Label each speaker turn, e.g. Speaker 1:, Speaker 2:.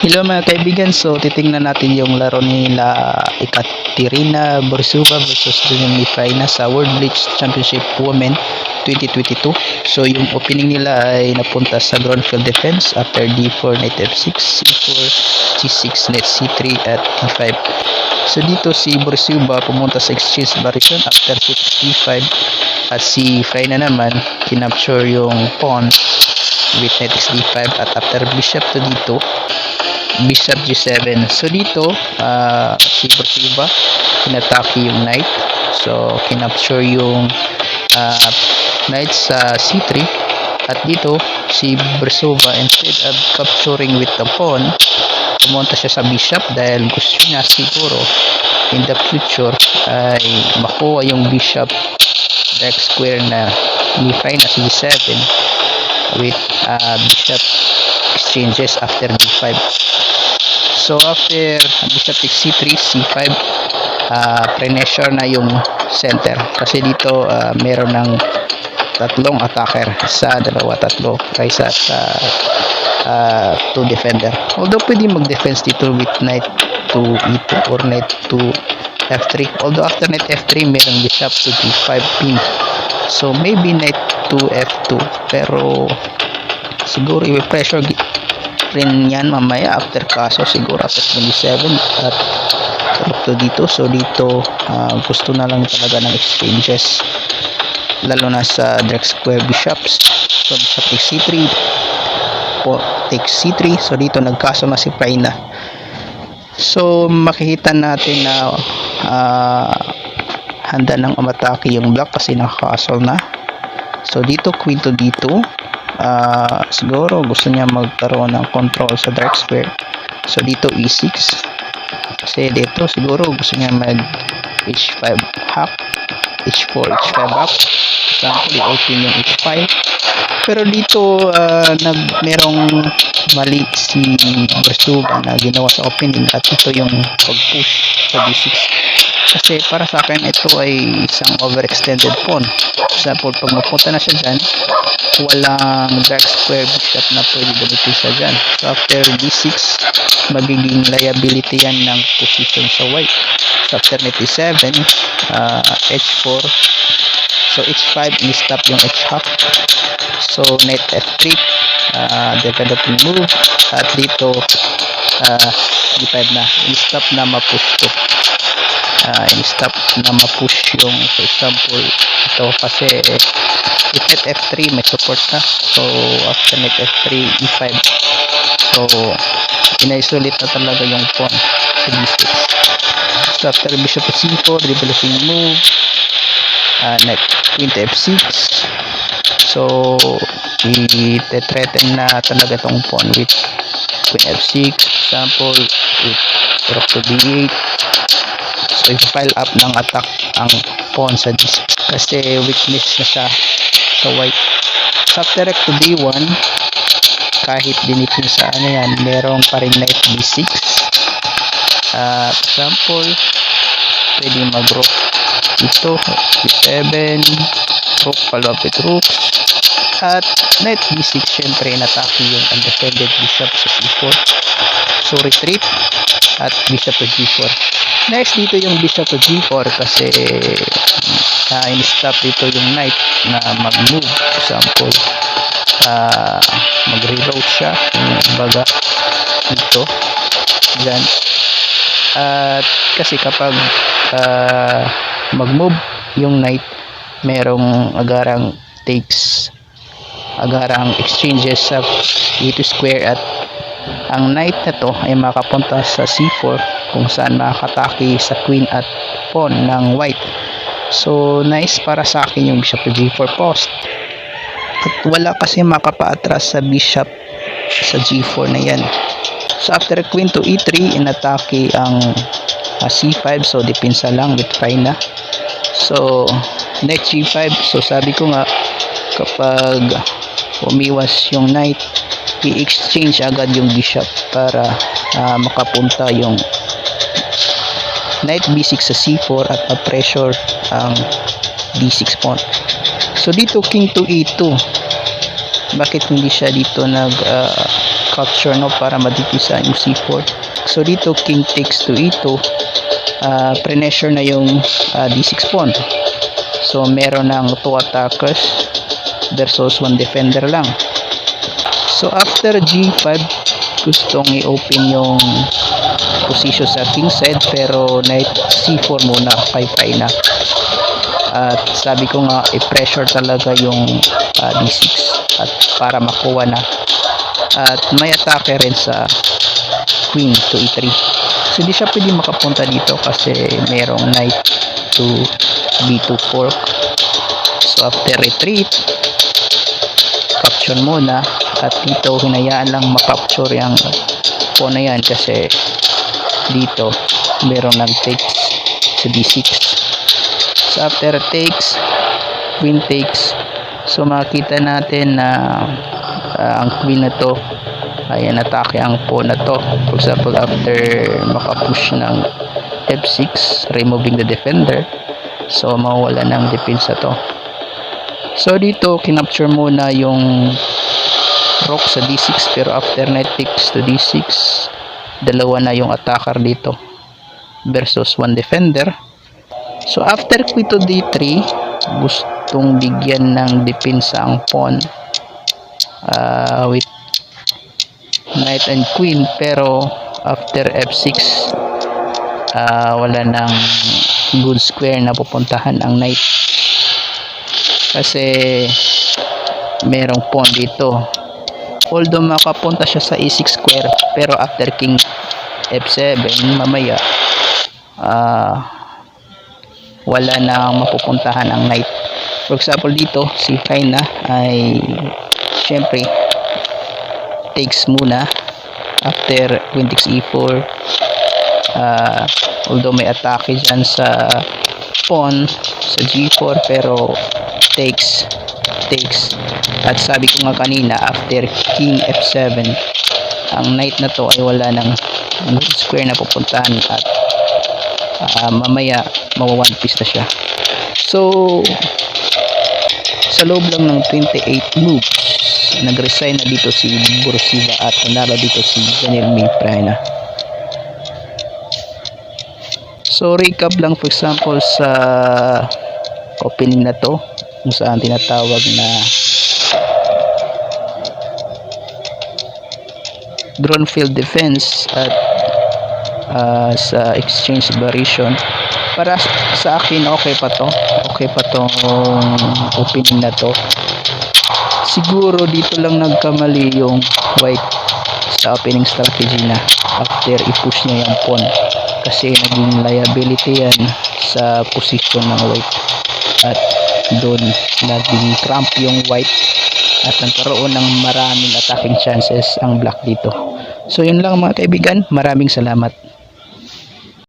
Speaker 1: Hello mga kaibigan, so titingnan natin yung laro nila Ekaterina Borsova versus Daniel Mifraina sa World Blitz Championship Women 2022. So yung opening nila ay napunta sa ground field defense after D4 knight F6, C4, G6, knight C3 at E5. So dito si Borsova pumunta sa exchange variation after knight E5 at si Fraina naman kinapture yung pawn with knight D5 at after bishop to dito Bishop G7. So dito, uh, si Borsova inatake yung knight. So kinapture yung uh, knight sa C3. At dito, si Borsova instead of capturing with the pawn, pumunta siya sa bishop dahil gusto niya siguro in the future ay makuha yung bishop back square na ni na si G7 with uh, bishop exchanges after d5 so after takes c3 c5 uh, pre-measure na yung center. Kasi dito uh, meron ng tatlong attacker sa dalawa tatlo kaysa sa uh, two defender. Although pwede mag-defense dito with knight to e2 or knight to f3 although after knight f3 meron bishop to d5 pin. So maybe knight to f2 pero siguro i-pressure rin yan mamaya after kaso siguro after 27 at to dito. So dito uh, gusto na lang talaga ng exchanges lalo na sa direct square bishops so bishop takes c3 po takes c3 so dito nagkaso na si Praina so makikita natin na uh, handa ng umatake yung black kasi nakakasol na so dito queen to dito uh, siguro gusto niya magkaroon ng control sa dark square. So dito e6 kasi dito siguro gusto niya mag h5 hack h4 h5 hack. Example i-open yung h5 pero dito uh, nag merong mali si Bersuba na ginawa sa opening at ito yung pag-push sa d6 kasi para sa akin ito ay isang overextended pawn example pag mapunta na siya dyan walang dark square bishop na pwede gamitin siya dyan. So after d6 magiging liability yan ng position sa white so after knight e7 uh, h4 so h5 ni-stop yung h-hop so knight f3 uh, developing move. At dito uh, d5 na. I-stop na ma-push to uh, in-stop na ma-push yung for example ito kasi with knight f3 may support na. So after knight f3 e5 so ina-isolate na talaga yung pawn sa d6 so after bishop to c4 developing move. Uh, knight queen to f6 so i-threaten na talaga tong pawn with queen f6 example with rook to d8 so i-file up ng attack ang pawn sa d6 kasi weakness na siya sa white. Rect to d1 kahit dinipin sa ano yan merong pa rin knight d6 uh, example pwede mag rook ito d7 up with rook at knight d6 syempre natake yung undefended bishop sa c4 so retreat at bishop to g4 next dito yung bishop to g4 kasi uh, in-stop dito yung knight na mag-move example uh, mag-reload siya. Baga dito. Dyan at kasi kapag uh, mag-move yung knight merong agarang takes agarang exchanges sa e2 square at ang knight na to ay makapunta sa c4 kung saan makakatake sa queen at pawn ng white. So nice para sa akin yung bishop to g4 post. At wala kasi makapaatras sa bishop sa g4 na yan. So after queen to e3 inatake ang uh, c5 so depensa lang with fine na. So knight g5 so sabi ko nga kapag umiwas yung knight i-exchange agad yung bishop para uh, makapunta yung knight b6 sa c4 at ma-pressure ang d6 pawn so dito king to e2 bakit hindi siya dito nag uh, capture no para madipisa yung c4 so dito king takes to e2 uh, pressure na yung uh, d6 pawn so meron ng 2 attackers versus 1 defender lang. So after g5 gustong i-open yung position sa king side pero knight c4 muna kay Faina at sabi ko nga i-pressure talaga yung uh, d6 at para makuha na. At may atake rin sa queen to e3 so hindi siya pwede makapunta dito kasi merong knight to b2 fork. So after retreat capture muna. At dito hinayaan lang makapture yung pawn na yan kasi dito merong nag takes sa d6 so after takes queen takes. So makita natin na uh, ang queen na to ay atake ang pawn na to. For example after makapush ng f6 removing the defender so mawala ng depensa to. So dito kinapture muna yung rook sa d6 pero after knight takes to d6 dalawa na yung attacker dito versus one defender. So after queen to d3 gustong bigyan ng depensa ang pawn uh, with knight and queen pero after f6 uh, wala nang good square na pupuntahan ang knight kasi merong pawn dito. Although makapunta siya sa e6 square pero after king f7 mamaya uh, wala na mapupuntahan ang knight for example dito si Kaina ay syempre takes muna after queen takes e4 uh, although may atake dyan sa pawn sa g4 pero takes takes. At sabi ko nga kanina after king f7 ang knight na to ay wala ng good square na pupuntahan at uh, mamaya mawa one piece na siya. So sa loob lang ng 28 moves nag-resign na dito si Borosiva at nanalo dito si Daniel May so recap lang for example sa opening na to kung saan tinatawag na drone field defense at uh, sa exchange variation. Para sa akin okay pa to. Okay pa tong opening na to. Siguro dito lang nagkamali yung white sa opening strategy na after i-push niya yung pawn kasi naging liability yan sa position ng white. At doon naging cramp yung white. At nagkaroon ng maraming attacking chances ang black dito. So yun lang mga kaibigan. Maraming salamat